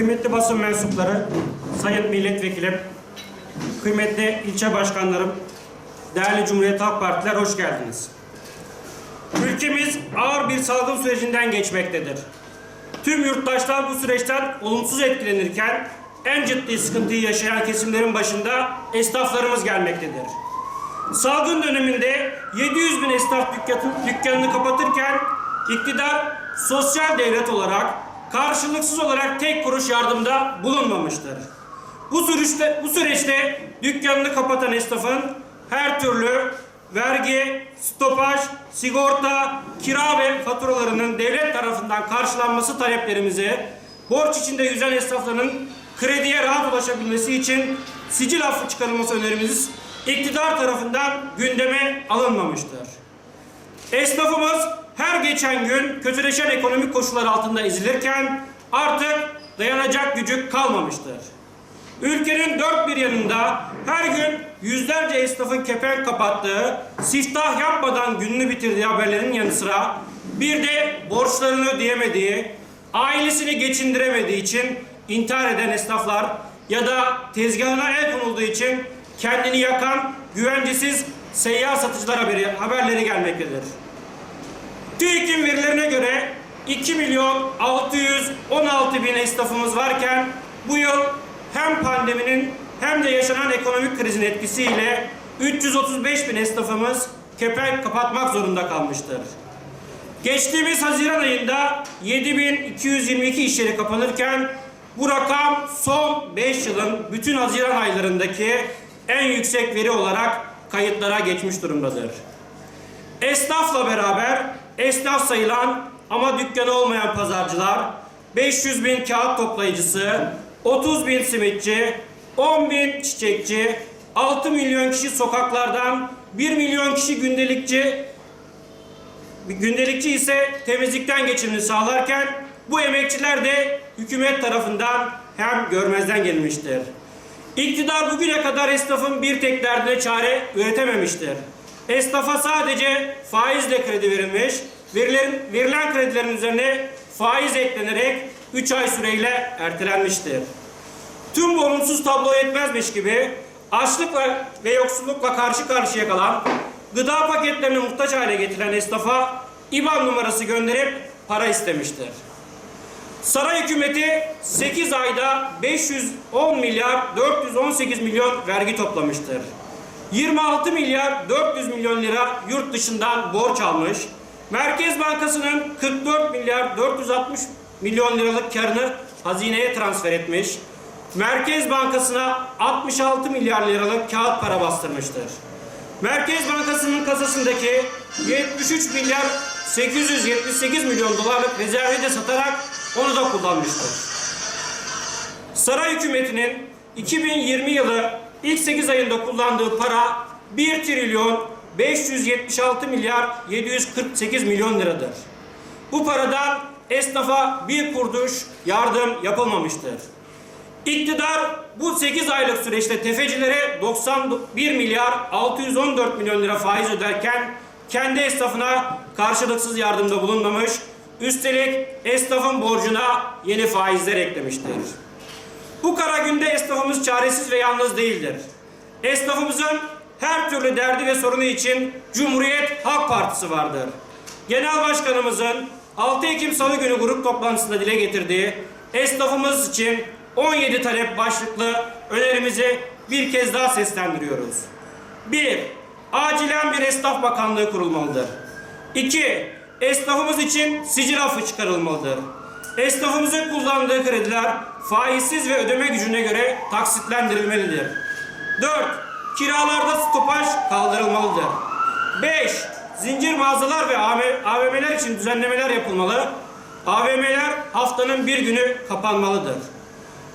Kıymetli basın mensupları, sayın milletvekilim, kıymetli ilçe başkanlarım, değerli Cumhuriyet Halk Partiler hoş geldiniz. Ülkemiz ağır bir salgın sürecinden geçmektedir. Tüm yurttaşlar bu süreçten olumsuz etkilenirken en ciddi sıkıntıyı yaşayan kesimlerin başında esnaflarımız gelmektedir. Salgın döneminde 700 bin esnaf dükkanı- dükkanını kapatırken iktidar sosyal devlet olarak karşılıksız olarak tek kuruş yardımda bulunmamıştır. Bu süreçte, bu süreçte dükkanını kapatan esnafın her türlü vergi, stopaj, sigorta, kira ve faturalarının devlet tarafından karşılanması taleplerimizi borç içinde yüzen esnafların krediye rahat ulaşabilmesi için sicil affı çıkarılması önerimiz iktidar tarafından gündeme alınmamıştır. Esnafımız her geçen gün kötüleşen ekonomik koşullar altında ezilirken artık dayanacak gücü kalmamıştır. Ülkenin dört bir yanında her gün yüzlerce esnafın kepenk kapattığı, siftah yapmadan gününü bitirdiği haberlerin yanı sıra bir de borçlarını ödeyemediği, ailesini geçindiremediği için intihar eden esnaflar ya da tezgahına el konulduğu için kendini yakan güvencesiz seyyar satıcılar haberi, haberleri gelmektedir. TÜİK'in verilerine göre 2 milyon 616 bin esnafımız varken bu yıl hem pandeminin hem de yaşanan ekonomik krizin etkisiyle 335 bin esnafımız kepenk kapatmak zorunda kalmıştır. Geçtiğimiz Haziran ayında 7222 iş yeri kapanırken bu rakam son 5 yılın bütün Haziran aylarındaki en yüksek veri olarak kayıtlara geçmiş durumdadır. Esnafla beraber esnaf sayılan ama dükkanı olmayan pazarcılar, 500 bin kağıt toplayıcısı, 30 bin simitçi, 10 bin çiçekçi, 6 milyon kişi sokaklardan, 1 milyon kişi gündelikçi, gündelikçi ise temizlikten geçimini sağlarken bu emekçiler de hükümet tarafından hem görmezden gelmiştir. İktidar bugüne kadar esnafın bir tek derdine çare üretememiştir. Esnafa sadece faizle kredi verilmiş, verilen, verilen kredilerin üzerine faiz eklenerek 3 ay süreyle ertelenmiştir. Tüm bu olumsuz tablo yetmezmiş gibi açlıkla ve yoksullukla karşı karşıya kalan, gıda paketlerini muhtaç hale getiren esnafa IBAN numarası gönderip para istemiştir. Saray hükümeti 8 ayda 510 milyar 418 milyon vergi toplamıştır. 26 milyar 400 milyon lira yurt dışından borç almış. Merkez Bankası'nın 44 milyar 460 milyon liralık karını hazineye transfer etmiş. Merkez Bankası'na 66 milyar liralık kağıt para bastırmıştır. Merkez Bankası'nın kasasındaki 73 milyar 878 milyon dolarlık rezervi de satarak onu da kullanmıştır. Saray hükümetinin 2020 yılı ilk 8 ayında kullandığı para 1 trilyon 576 milyar 748 milyon liradır. Bu paradan esnafa bir kurduş yardım yapılmamıştır. İktidar bu 8 aylık süreçte tefecilere 91 milyar 614 milyon lira faiz öderken kendi esnafına karşılıksız yardımda bulunmamış, üstelik esnafın borcuna yeni faizler eklemiştir. Bu kara günde esnafımız çaresiz ve yalnız değildir. Esnafımızın her türlü derdi ve sorunu için Cumhuriyet Halk Partisi vardır. Genel Başkanımızın 6 Ekim Salı günü grup toplantısında dile getirdiği esnafımız için 17 talep başlıklı önerimizi bir kez daha seslendiriyoruz. 1. Acilen bir esnaf bakanlığı kurulmalıdır. 2. Esnafımız için sicil affı çıkarılmalıdır. Esnafımızın kullandığı krediler faizsiz ve ödeme gücüne göre taksitlendirilmelidir. 4. Kiralarda stopaj kaldırılmalıdır. 5. Zincir mağazalar ve AVM'ler için düzenlemeler yapılmalı. AVM'ler haftanın bir günü kapanmalıdır.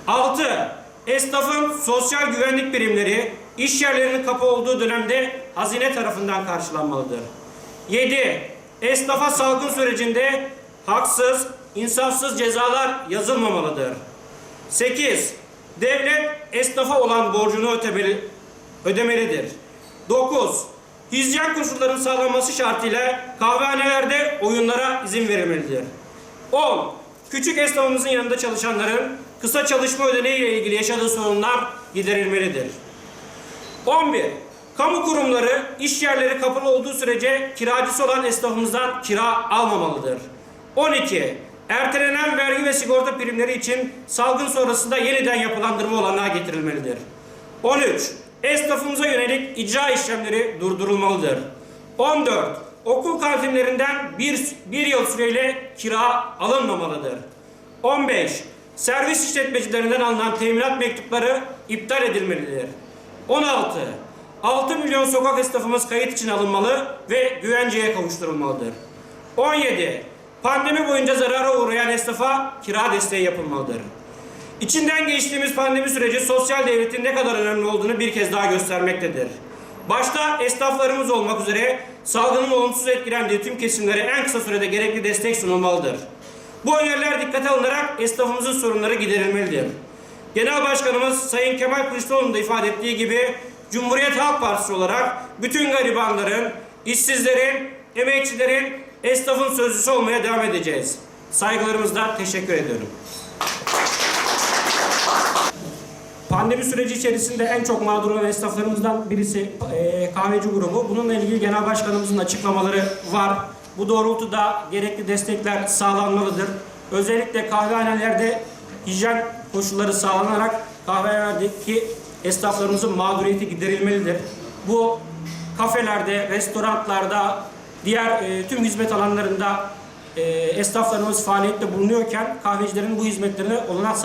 6. Esnafın sosyal güvenlik birimleri iş yerlerinin kapı olduğu dönemde hazine tarafından karşılanmalıdır. 7. Esnafa salgın sürecinde haksız, insafsız cezalar yazılmamalıdır. 8. Devlet esnafa olan borcunu ötemeli, ödemelidir. 9. Hijyen koşullarının sağlanması şartıyla kahvehanelerde oyunlara izin verilmelidir. 10. Küçük esnafımızın yanında çalışanların kısa çalışma ödeneği ile ilgili yaşadığı sorunlar giderilmelidir. 11. Kamu kurumları, iş yerleri kapalı olduğu sürece kiracısı olan esnafımızdan kira almamalıdır. 12. Ertelenen vergi ve sigorta primleri için salgın sonrasında yeniden yapılandırma olanağı getirilmelidir. 13. Esnafımıza yönelik icra işlemleri durdurulmalıdır. 14. Okul kantinlerinden bir, bir yıl süreyle kira alınmamalıdır. 15. Servis işletmecilerinden alınan teminat mektupları iptal edilmelidir. 16. 6 milyon sokak esnafımız kayıt için alınmalı ve güvenceye kavuşturulmalıdır. 17. Pandemi boyunca zarara uğrayan esnafa kira desteği yapılmalıdır. İçinden geçtiğimiz pandemi süreci sosyal devletin ne kadar önemli olduğunu bir kez daha göstermektedir. Başta esnaflarımız olmak üzere salgının olumsuz etkilendiği tüm kesimlere en kısa sürede gerekli destek sunulmalıdır. Bu öneriler dikkate alınarak esnafımızın sorunları giderilmelidir. Genel Başkanımız Sayın Kemal Kılıçdaroğlu'nun da ifade ettiği gibi Cumhuriyet Halk Partisi olarak bütün garibanların, işsizlerin, emekçilerin, esnafın sözcüsü olmaya devam edeceğiz. Saygılarımızla teşekkür ediyorum. Pandemi süreci içerisinde en çok mağdur olan esnaflarımızdan birisi e, kahveci grubu. Bununla ilgili Genel Başkanımızın açıklamaları var. Bu doğrultuda gerekli destekler sağlanmalıdır. Özellikle kahvehanelerde hijyen koşulları sağlanarak kahvehanelerdeki esnaflarımızın mağduriyeti giderilmelidir. Bu kafelerde, restoranlarda, diğer e, tüm hizmet alanlarında e, esnaflarımız faaliyette bulunuyorken kahvecilerin bu hizmetlerine olanak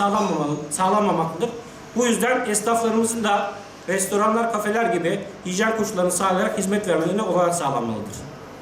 sağlanmamaktadır. Bu yüzden esnaflarımızın da restoranlar, kafeler gibi hijyen koşullarını sağlayarak hizmet vermelerine olanak sağlanmalıdır.